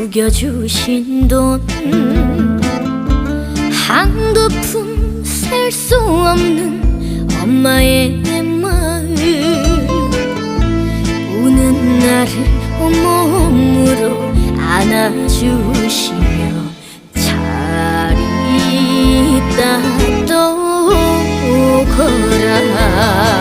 남겨주신 돈 한두 푼 셀 수 없는 엄마의 마음 우는 나를 온몸으로 안아주시며 잘 있다 또 오거라